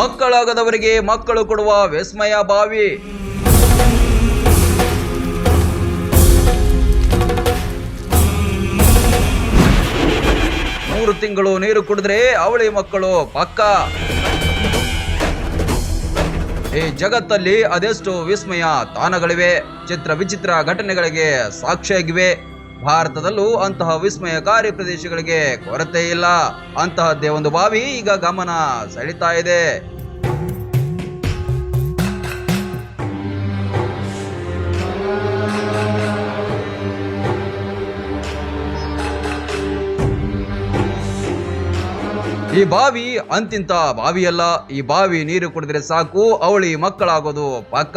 ಭಾಗದವರಿಗೆ ಮಕ್ಕಳು ಕೊಡುವ ವಿಸ್ಮಯ ಬಾವಿ. ಮೂರು ತಿಂಗಳು ನೀರು ಕುಡಿದ್ರೆ ಅವಳಿ ಮಕ್ಕಳು ಪಕ್ಕ. ಈ ಜಗತ್ತಲ್ಲಿ ಅದೆಷ್ಟು ವಿಸ್ಮಯ ತಾಣಗಳಿವೆ. ಚಿತ್ರ ವಿಚಿತ್ರ ಘಟನೆಗಳಿಗೆ ಸಾಕ್ಷಿಯಾಗಿವೆ. ಭಾರತದಲ್ಲೂ ಅಂತಹ ವಿಸ್ಮಯಕಾರಿ ಪ್ರದೇಶಗಳಿಗೆ ಕೊರತೆ ಇಲ್ಲ. ಅಂತಹದ್ದೇ ಒಂದು ಬಾವಿ ಈಗ ಗಮನ ಸೆಳೀತಾ ಇದೆ. ಈ ಬಾವಿ ಅಂತಿಂತ ಬಾವಿಯಲ್ಲ. ಈ ಬಾವಿ ನೀರು ಕುಡಿದ್ರೆ ಸಾಕು, ಅವಳಿ ಮಕ್ಕಳಾಗೋದು ಪಕ್ಕ.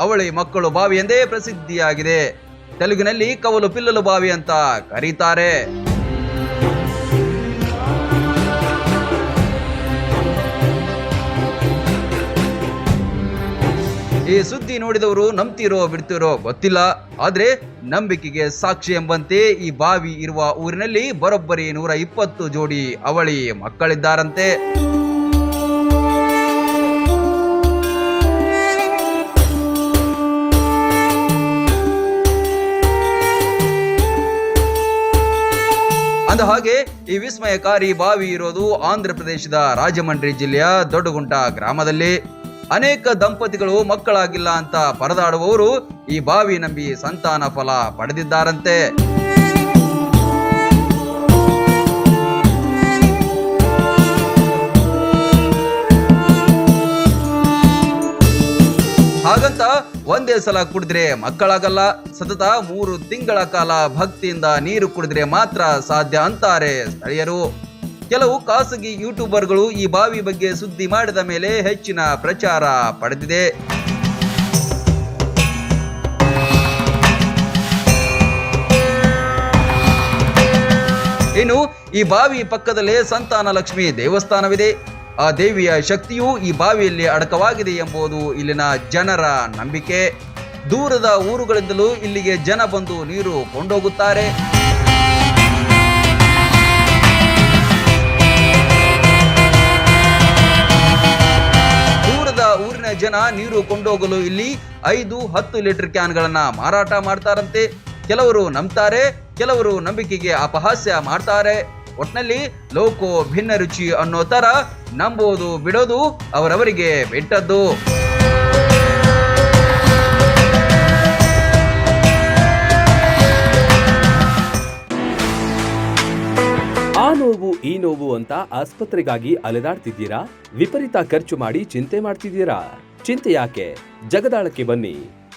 ಅವಳಿ ಮಕ್ಕಳು ಬಾವಿ ಎಂದೇ ಪ್ರಸಿದ್ಧಿಯಾಗಿದೆ. ತೆಲುಗಿನಲ್ಲಿ ಕವಲು ಪಿಲ್ಲಲು ಬಾವಿ ಅಂತ ಕರೀತಾರೆ. ಈ ಸುದ್ದಿ ನೋಡಿದವರು ನಂಬ್ತಿರೋ ಬಿಡ್ತಿರೋ ಗೊತ್ತಿಲ್ಲ. ಆದ್ರೆ ನಂಬಿಕೆಗೆ ಸಾಕ್ಷಿ ಎಂಬಂತೆ ಈ ಬಾವಿ ಇರುವ ಊರಿನಲ್ಲಿ ಬರೋಬ್ಬರಿ ನೂರ ಇಪ್ಪತ್ತು ಜೋಡಿ ಅವಳಿ ಮಕ್ಕಳಿದ್ದಾರಂತೆ. ಅಂದ ಹಾಗೆ ಈ ವಿಸ್ಮಯಕಾರಿ ಬಾವಿ ಇರೋದು ಆಂಧ್ರ ಪ್ರದೇಶದ ರಾಜಮಂಡ್ರಿ ಜಿಲ್ಲೆಯ ದೊಡ್ಡಗುಂಟ ಗ್ರಾಮದಲ್ಲಿ. ಅನೇಕ ದಂಪತಿಗಳು ಮಕ್ಕಳಾಗಿಲ್ಲ ಅಂತ ಪರದಾಡುವವರು ಈ ಬಾವಿ ನಂಬಿ ಸಂತಾನ ಫಲ ಪಡೆದಿದ್ದಾರಂತೆ. ಹಾಗಂತ ಒಂದೇ ಸಲ ಕುಡಿದ್ರೆ ಮಕ್ಕಳಾಗಲ್ಲ. ಸತತ ಮೂರು ತಿಂಗಳ ಕಾಲ ಭಕ್ತಿಯಿಂದ ನೀರು ಕುಡಿದ್ರೆ ಮಾತ್ರ ಸಾಧ್ಯ ಅಂತಾರೆ ಸ್ಥಳೀಯರು. ಕೆಲವು ಖಾಸಗಿ ಯೂಟ್ಯೂಬರ್ಗಳು ಈ ಬಾವಿ ಬಗ್ಗೆ ಸುದ್ದಿ ಮಾಡಿದ ಮೇಲೆ ಹೆಚ್ಚಿನ ಪ್ರಚಾರ ಪಡೆದಿದೆ. ಇನ್ನು ಈ ಬಾವಿ ಪಕ್ಕದಲ್ಲೇ ಸಂತಾನ ಲಕ್ಷ್ಮಿ ದೇವಸ್ಥಾನವಿದೆ. ಆ ದೇವಿಯ ಶಕ್ತಿಯು ಈ ಬಾವಿಯಲ್ಲಿ ಅಡಕವಾಗಿದೆ ಎಂಬುದು ಇಲ್ಲಿನ ಜನರ ನಂಬಿಕೆ. ದೂರದ ಊರುಗಳಿಂದಲೂ ಇಲ್ಲಿಗೆ ಜನ ಬಂದು ನೀರು ಕೊಂಡೋಗುತ್ತಾರೆ. ದೂರದ ಊರಿನ ಜನ ನೀರು ಕೊಂಡೋಗಲು ಇಲ್ಲಿ ಐದು, ಹತ್ತು ಲೀಟರ್ ಕ್ಯಾನ್ಗಳನ್ನ ಮಾರಾಟ ಮಾಡ್ತಾರಂತೆ. ಕೆಲವರು ನಂಬ್ತಾರೆ, ಕೆಲವರು ನಂಬಿಕೆಗೆ ಅಪಹಾಸ್ಯ ಮಾಡ್ತಾರೆ. ಒಟ್ನಲ್ಲಿ ಲೋಕೋ ಭಿನ್ನ ರುಚಿ ಅನ್ನೋ ತರ ನಂಬೋದು, ಬಿಡೋದು ಅವರವರಿಗೆ ಬಿಟ್ಟದ್ದು. ಆ ನೋವು, ಈ ನೋವು ಅಂತ ಆಸ್ಪತ್ರೆಗಾಗಿ ಅಲೆದಾಡ್ತಿದ್ದೀರಾ? ವಿಪರೀತ ಖರ್ಚು ಮಾಡಿ ಚಿಂತೆ ಮಾಡ್ತಿದ್ದೀರಾ? ಚಿಂತೆ ಯಾಕೆ? ಜಗದಾಳಕ್ಕೆ ಬನ್ನಿ.